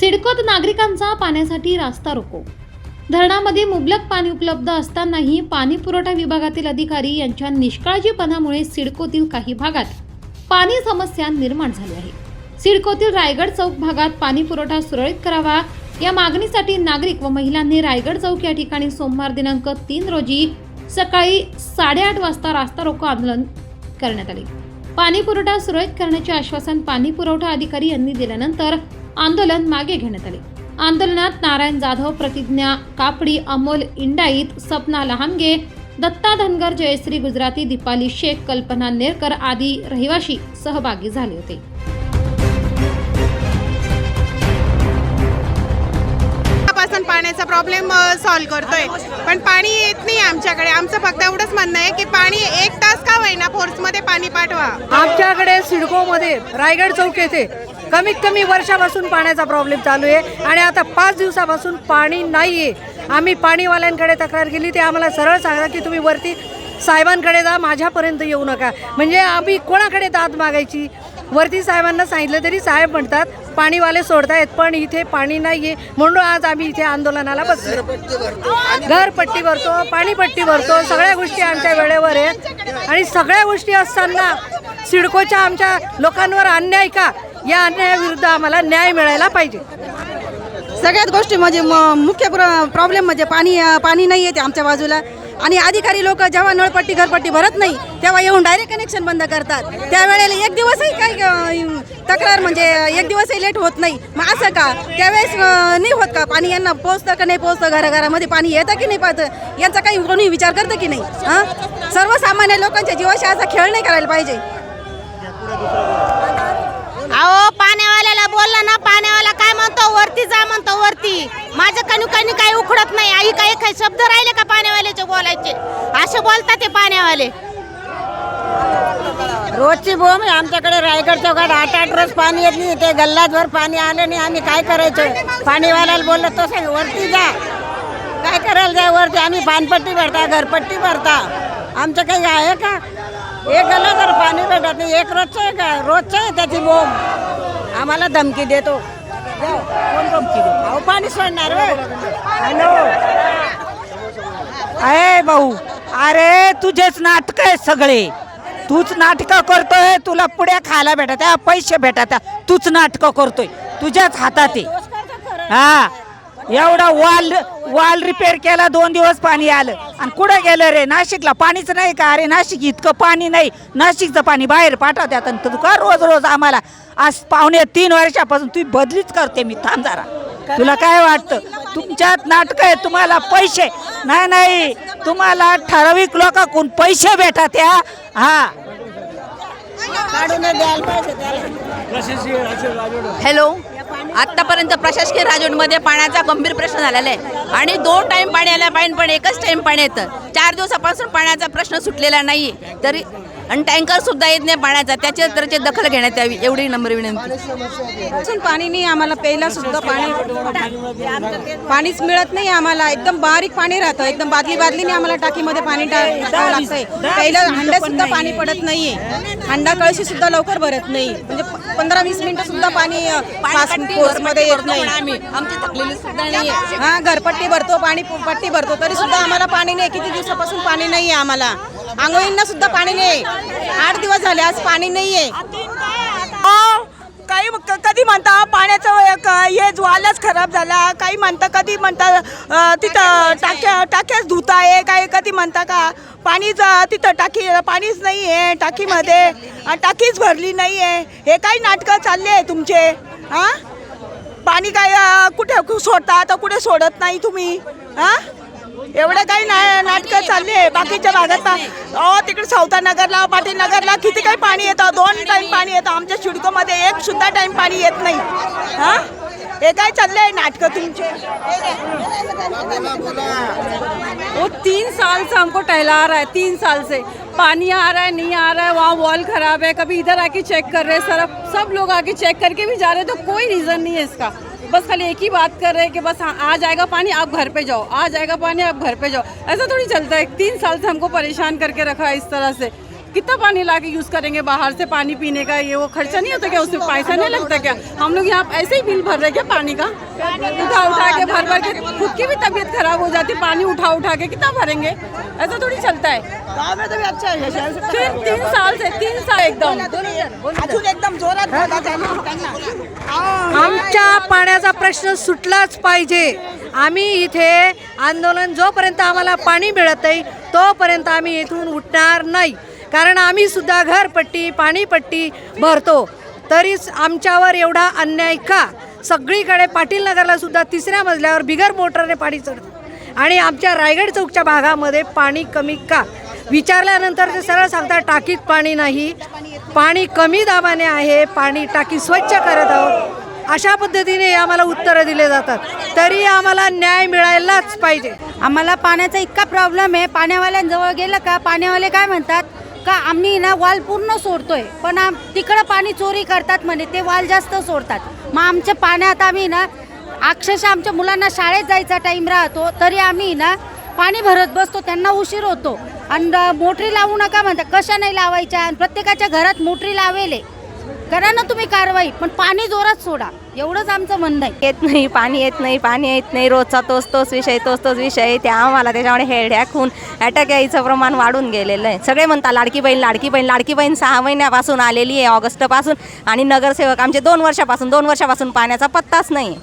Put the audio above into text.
सिडकोत नागरिकांचा पाण्यासाठी रास्ता रोको. धरणामध्ये मुबलक पाणी उपलब्ध असतानाही पाणी पुरवठा विभागातील अधिकारी यांच्या निष्काळजीपणामुळे सिडकोतील काही भागात पाणी समस्या निर्माण झाली आहे. सिडकोतील रायगड चौक भागात पाणी पुरवठा सुरळीत करावा या मागणीसाठी नागरिक व महिलांनी रायगड चौक या ठिकाणी सोमवार दिनांक तीन रोजी सकाळी साडेआठ वाजता रास्ता रोको आंदोलन करण्यात आले. पाणी पुरवठा सुरळीत करण्याचे आश्वासन पाणी पुरवठा अधिकारी यांनी दिल्यानंतर आंदोलन मागे घेण्यात आले. आंदोलनात नारायण जाधव प्रतिज्ञा कापडी अमोल इंडाईत सपना लहानगे दत्ता धनगर जयश्री गुजराती दीपाली शेख कल्पना नेरकर आदी रहिवाशी सहभागी झाले होते. पासून पाण्याचा प्रॉब्लेम सॉल्व्ह करतोय. पण पाणी येत नाही आमच्याकडे. आमचं फक्त एवढंच म्हणणं आहे की पाणी एक तास का होईना फोर्समध्ये पाणी पाठवा. आमच्याकडे सिडकोमध्ये रायगड चौक येथे कमीत कमी वर्षापासून पाण्याचा प्रॉब्लेम चालू आहे आणि आता पाच दिवसापासून पाणी नाही आहे आम्ही पाणीवाल्यांकडे तक्रार केली ते आम्हाला सरळ सांगा की तुम्ही वरती साहेबांकडे जा माझ्यापर्यंत येऊ नका. म्हणजे आम्ही कोणाकडे दाद मागायची? वरती साहेबांना सांगितलं तरी साहेब म्हणतात पाणीवाले सोडतायत पण इथे पाणी नाही आहे म्हणून आज आम्ही इथे आंदोलनाला बसलो घरपट्टी भरतो पाणीपट्टी भरतो सगळ्या गोष्टी आमच्या वेळेवर आहेत. आणि सगळ्या गोष्टी असताना सिडकोच्या आमच्या लोकांवर अन्याय का? या अन्यायाविरुद्ध आम्हाला न्याय मिळायला पाहिजे. सगळ्यात गोष्टी म्हणजे म- मुख्य प्रॉब्लेम म्हणजे पाणी पाणी नाही येते आमच्या बाजूला. आणि अधिकारी लोक जेव्हा नळपट्टी घरपट्टी भरत नाही तेव्हा येऊन डायरेक्ट कनेक्शन बंद करतात. त्यावेळेला एक दिवसही काही तक्रार म्हणजे एक दिवसही लेट होत नाही. मग असं का? त्यावेळेस नाही होत का? पाणी यांना पोहोचतं का नाही पोहोचतं? घराघरामध्ये पाणी येतं की नाही पाहतं? यांचा काही कोणी विचार करतं की नाही? हां सर्वसामान्य लोकांच्या जीवाशी असा खेळ नाही करायला पाहिजे. बोलला ना पाण्यावाला काय म्हणतो? वरती जा म्हणतो वरती. माझं कणू कणू काही उखडत नाही. आई काही काही शब्द राहिले का पाण्यावाल्याचे बोलायचे? असे बोलतात ते पाण्यावाले. रोजची बोंब आमच्याकडे रायगड चौकात आठ आठ रोज पाणी येत नाही. ते गल्लाजवर पाणी आलं नाही. आम्ही काय करायचं? पाणीवाल्याला बोललो तो सांग वरती जा. काय करायला जा वरती? आम्ही पानपट्टी भरता घरपट्टी भरता. आमचं काही आहे का? एक गल्ला जर पाणी भेटत नाही. एक रोजचं आहे का? रोजचं आहे त्याची बोंब. आम्हाला धमकी देतो. कोण धमकी देतो? अहो पाणी सोडणार. हॅलो. अरे भाऊ अरे तुझेच नाटक आहे सगळे. तूच नाटक करतोय तुला पुढे खायला भेटत पैसे भेटत. तूच नाटक करतोय. तुझ्याच हातात आहे. हा. एवढा वाल वाल रिपेअर केला दोन दिवस पाणी आलं. आणि कुठं गेलं रे? नाशिकला पाणीच नाही का? अरे नाशिक इतकं पाणी नाही. नाशिकचं पाणी बाहेर पाठवतात आणि तू का रोज रोज आम्हाला. आज पावणे तीन वर्षापासून तू बदलीच करते मी थांब जरा. तुला काय वाटतं? तुमच्यात नाटक आहे तुम्हाला पैसे. नाही नाही. तुम्हाला ठराविक लोकांकडून पैसे भेटत या. हा. हॅलो. आत्तापर्यंत प्रशासकीय राजवटमध्ये पाण्याचा गंभीर प्रश्न झालेला आहे. आणि दोन टाईम पाणी आलं पाहिजे पण एकच टाईम पाणी येतं. चार दिवसापासून पाण्याचा प्रश्न सुटलेला नाही. तरी आणि टँकर सुद्धा येत नाही पाण्याचा. त्याच्या त्याची दखल घेण्यात यावी एवढी नंबर विनंती. अजून पाणी नाही आम्हाला प्यायला सुद्धा पाणी पाणीच मिळत नाही आम्हाला. एकदम बारीक पाणी राहतं. एकदम बादली बादलीने आम्हाला टाकीमध्ये पाणी टाकावं लागतंय. पहिलं हंड्यात सुद्धा पाणी पडत नाहीये. हंडा कळशी सुद्धा लवकर भरत नाही. म्हणजे पंधरा वीस मिनिटं सुद्धा पाणी मध्ये येत नाही. आम्ही. आमची थकलेली सुद्धा नाही हा घरपट्टी भरतो पाणी पट्टी भरतो तरी सुद्धा आम्हाला पाणी नाही. किती दिवसापासून पाणी नाहीये आम्हाला. आंघोळींना सुद्धा पाणी नाही. आठ दिवस झाले आज पाणी नाहीये. काही कधी म्हणता पाण्याचं हे ज्वालाच खराब झाला. काही म्हणता कधी म्हणता तिथं टाक्या टाक्याच धुता आहे. काही कधी म्हणता का पाणीच तिथं टाकी पाणीच नाही आहे टाकीमध्ये. टाकीच भरली नाही आहे. हे काही नाटकं चालले आहे तुमचे? हां पाणी काय कुठे सोडता? तर कुठे सोडत नाही तुम्ही? हां एवढं काही ना नाटकं चालली आहे. बाकीच्या भागात अहो तिकडे सौता नगरला पाटील नगरला किती काही पाणी येतं? दोन टाईम पाणी येतं. आमच्या शिडकोमध्ये एक सुद्धा टाईम पाणी येत नाही. हां? हे काय चाललंय नाटकं तुमचे? वो तीन साल से हमको टहला रहा है तीन साल से पानी आ रहा है नहीं आ रहा है. वहाँ वॉल खराब है. कभी इधर आके चेक कर रहे हैं सर। सब लोग आके चेक करके भी जा रहे हैं तो कोई रीज़न नहीं है इसका। बस खाली एक ही बात कर रहे हैं कि बस हाँ आ जाएगा पानी आप घर पे जाओ। आ जाएगा पानी आप घर पे जाओ। ऐसा थोड़ी चलता है। तीन साल से हमको परेशान करके रखा है इस तरह से। कितना पानी ला के यूज़ करेंगे बाहर से पानी पीने का? ये वो खर्चा नहीं होता क्या उसमें? पैसा नहीं लगता क्या? हम लोग यहाँ ऐसे ही बिल भर रहे हैं क्या पानी का? उठा उठा के भर भर के खुद की भी तबीयत खराब हो जाती है पानी उठा उठा के कितना भरेंगे? ऐसा थोड़ी चलता है। गाव में तो भी अच्छा है शहर से फिर तीन साल से तीन साल एकदम। अजून एकदम जोरात आमच्या पाण्याचा प्रश्न सुटलाच पाहिजे. आम्ही इथे आंदोलन जोपर्यंत आम्हाला पाणी मिळत नाही तोपर्यंत आम्ही इथून उठणार नाही. कारण आम्ही सुद्धा घरपट्टी पाणीपट्टी भरतो. तरीच आमच्यावर एवढा अन्याय का? सगळीकडे पाटील नगरला सुद्धा तिसऱ्या मजल्यावर बिगर मोटरने पाणी चढतं. आणि आमच्या रायगड चौकच्या भागामध्ये पाणी कमी का? विचारल्यानंतर ते सरळ सांगतात टाकीत पाणी नाही. पाणी कमी दाबाने आहे. पाणी टाकी स्वच्छ करत आहोत. अशा पद्धतीने आम्हाला उत्तरं दिले जातात. तरी आम्हाला न्याय मिळायलाच पाहिजे. आम्हाला पाण्याचा इतका प्रॉब्लेम आहे. पाण्यावाल्यांजवळ गेलं का? पाण्यावाले काय म्हणतात? का आम्ही ना वाल पूर्ण सोडतोय पण आम तिकडं पाणी चोरी करतात म्हणे ते वाल जास्त सोडतात. मग आमच्या पाण्यात आम्ही ना अक्षरशः आमच्या मुलांना शाळेत जायचा टाईम राहतो तरी आम्ही ना पाणी भरत बसतो त्यांना उशीर होतो. आणि मोटरी लावू नका म्हणतात कशा नाही लावायच्या? आणि प्रत्येकाच्या घरात मोटरी लावेले. करा ना तुम्ही कारवाई पण पाणी जोरात सोडा. एवढंच आमचं म्हणणं आहे. येत नाही पाणी येत नाही पाणी येत नाही. रोजचा तोच तोच विषय तोच तोच विषय त्या आम्हाला त्याच्यामुळे हेडॅक होऊन अटॅक यायचं प्रमाण वाढून गेलेलं आहे. सगळे म्हणतात लाडकी बहीण लाडकी बहीण लाडकी बहीण सहा महिन्यापासून आलेली आहे ऑगस्टपासून. आणि नगरसेवक आमचे दोन वर्षापासून दोन वर्षापासून पाण्याचा पत्ताच नाही.